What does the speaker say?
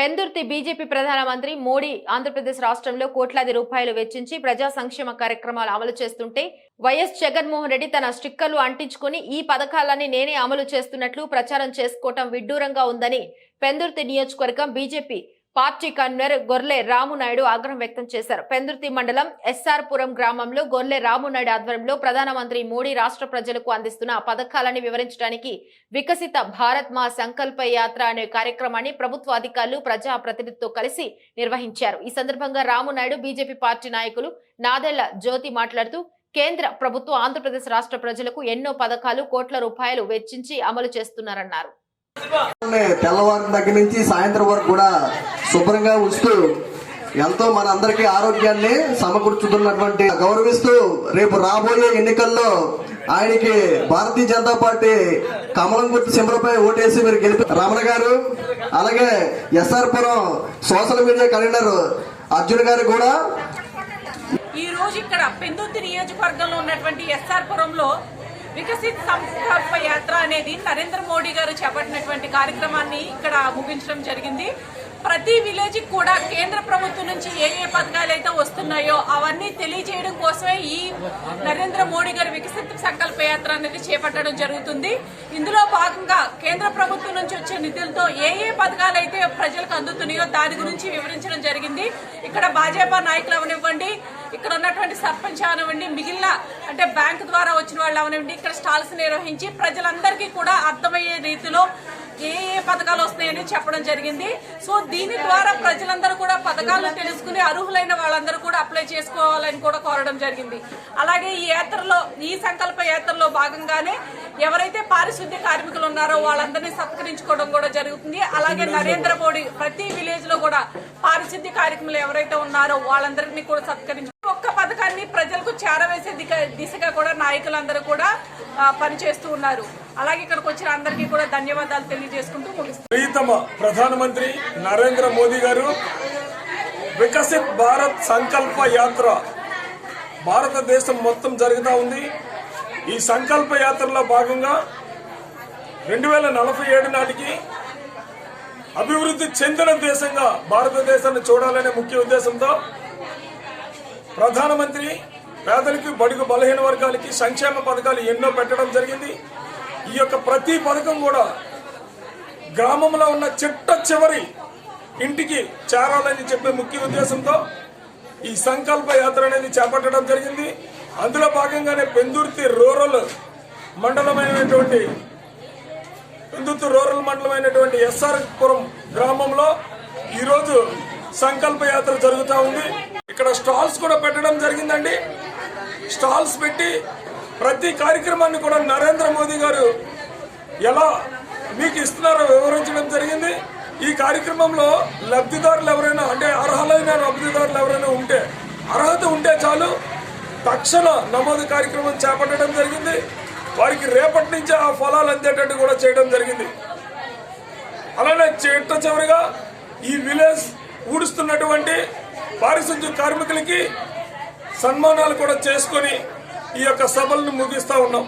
Pendurthi BJP ప్రధానమంత్రి మోడీ ఆంధ్రప్రదేశ్ రాష్ట్రంలో కోట్లాది రూపాయలు వెచ్చించి ప్రజా సంక్షేమ కార్యక్రమాలు అమలు చేస్తుంటే వైఎస్ జగన్మోహన్ రెడ్డి తన స్టిక్కర్లు అంటించుకుని ఈ పథకాలన్నీ నేనే అమలు చేస్తున్నట్లు ప్రచారం చేసుకోవటం విడ్డూరంగా ఉందని పెందుర్తి నియోజకవర్గం BJP party convener Gorle Ramunaidu ఆగ్రహం వ్యక్తం చేశారు. పెందుర్తి మండలం ఎస్ఆర్ పురం గ్రామంలో గొర్లె రామునాయుడు ఆధ్వర్యంలో ప్రధానమంత్రి మోడీ రాష్ట్ర ప్రజలకు అందిస్తున్న పథకాలని వివరించడానికి వికసిత భారత్ మా సంకల్ప యాత్ర అనే కార్యక్రమాన్ని ప్రభుత్వ అధికారులు ప్రజా ప్రతినిధితో కలిసి నిర్వహించారు. ఈ సందర్భంగా రామునాయుడు బీజేపీ పార్టీ నాయకులు నాదెళ్ళ జ్యోతి మాట్లాడుతూ కేంద్ర ప్రభుత్వం ఆంధ్రప్రదేశ్ రాష్ట్ర ప్రజలకు ఎన్నో పథకాలు కోట్ల రూపాయలు వెచ్చించి అమలు చేస్తున్నారన్నారు. తెల్లవారి దగ్గర నుంచి సాయంత్రం వరకు కూడా శుభ్రంగా ఉంచుతూ ఎంతో మన అందరికీ ఆరోగ్యాన్ని సమకూర్చుతున్నటువంటి గౌరవిస్తూ రేపు రాబోయే ఎన్నికల్లో ఆయనకి భారతీయ జనతా పార్టీ కమలం గుర్తు సింబలపై ఓటేసి మీరు గెలిపి రమణ గారు అలాగే SR Puram social media convener Arjun garu కూడా. ఈ రోజు ఇక్కడ పెందుర్తి నియోజకవర్గంలో ఉన్నటువంటి ఎస్ఆర్ పురంలో వికసిత్ సంకల్ప యాత్ర అనేది నరేంద్ర మోడీ గారు చేపట్టినటువంటి కార్యక్రమాన్ని ఇక్కడ ముగించడం జరిగింది. ప్రతి విలేజ్ కూడా కేంద్ర ప్రభుత్వం నుంచి ఏ ఏ పథకాలు అయితే వస్తున్నాయో అవన్నీ తెలియజేయడం కోసమే ఈ నరేంద్ర మోడీ గారి వికసిత్ సంకల్ప యాత్ర అనేది చేపట్టడం జరుగుతుంది. ఇందులో భాగంగా కేంద్ర ప్రభుత్వం నుంచి వచ్చే నిధులతో ఏ ఏ పథకాలు అయితే ప్రజలకు అందుతున్నాయో దాని గురించి వివరించడం జరిగింది. ఇక్కడ భాజపా నాయకులు అవనివ్వండి ఇక్కడ ఉన్నటువంటి సర్పంచ్ అవనివ్వండి మిగిలిన అంటే బ్యాంకు ద్వారా వచ్చిన వాళ్ళు అవనివ్వండి ఇక్కడ స్టాల్స్ నిర్వహించి ప్రజలందరికీ కూడా అర్థమయ్యే రీతిలో పథకాలు వస్తాయని చెప్పడం జరిగింది. సో దీని ద్వారా ప్రజలందరూ కూడా పథకాలను తెలుసుకుని అర్హులైన వాళ్ళందరూ కూడా అప్లై చేసుకోవాలని కూడా కోరడం జరిగింది. అలాగే ఈ యాత్రలో ఈ సంకల్ప యాత్రలో భాగంగానే ఎవరైతే పారిశుద్ధ్య కార్మికులు ఉన్నారో వాళ్ళందరినీ సత్కరించుకోవడం కూడా జరుగుతుంది. అలాగే నరేంద్ర మోడీ ప్రతి విలేజ్లో కూడా పారిశుద్ధ్య కార్యక్రమాలు ఎవరైతే ఉన్నారో వాళ్ళందరినీ కూడా సత్కరించుకోవడం ఒక్క ప్రజలకు చేరవేసే దిశగా కూడా నాయకులందరూ కూడా పనిచేస్తూ ఉన్నారు. అలాగే ఇక్కడికి వచ్చిన అందరికీ కూడా ధన్యవాదాలు తెలియజేసుకుంటూ ముగిస్తున్నాను ప్రధానమంత్రి నరేంద్ర మోదీ గారు వికసిత్ భారత్ సంకల్ప యాత్ర. భారతదేశం మొత్తం జరుగుతూ ఉంది. ఈ సంకల్ప యాత్రలో భాగంగా రెండు వేల నలభై ఏడు నాటికి అభివృద్ధి చెందిన దేశంగా భారతదేశాన్ని చూడాలనే ముఖ్య ఉద్దేశంతో ప్రధానమంత్రి పేదలకి బడుగు బలహీన వర్గాలకి సంక్షేమ పథకాలు ఎన్నో పెట్టడం జరిగింది. ఈ యొక్క ప్రతి పథకం కూడా గ్రామంలో ఉన్న చిట్ట చివరి ఇంటికి చేరాలని చెప్పే ముఖ్య ఉద్దేశంతో ఈ సంకల్ప యాత్ర అనేది చేపట్టడం జరిగింది. అందులో భాగంగానే పెందుర్తి రూరల్ మండలమైనటువంటి పెందుర్తి రూరల్ మండలమైనటువంటి ఎస్ఆర్ పురం గ్రామంలో ఈరోజు సంకల్ప యాత్ర జరుగుతూ ఉంది. ఇక్కడ స్టాల్స్ కూడా పెట్టడం జరిగిందండి. స్టాల్స్ పెట్టి ప్రతి కార్యక్రమాన్ని కూడా నరేంద్ర మోదీ గారు ఎలా మీకు ఇస్తున్నారో వివరించడం జరిగింది. ఈ కార్యక్రమంలో లబ్ధిదారులు ఎవరైనా అంటే అర్హులైన లబ్ధిదారులు ఎవరైనా ఉంటే అర్హత ఉంటే చాలు తక్షణ నమోదు కార్యక్రమం చేపట్టడం జరిగింది. వారికి రేపటి నుంచి ఆ ఫలాలు అందేటట్టు కూడా చేయడం జరిగింది. అలానే చిట్ట చివరిగా ఈ విలేజ్ ఊడుస్తున్నటువంటి పారిశుద్ధ్య కార్మికులకి సన్మానాలు కూడా చేసుకొని ఈ యొక్క సభలను ముగిస్తా ఉన్నాం.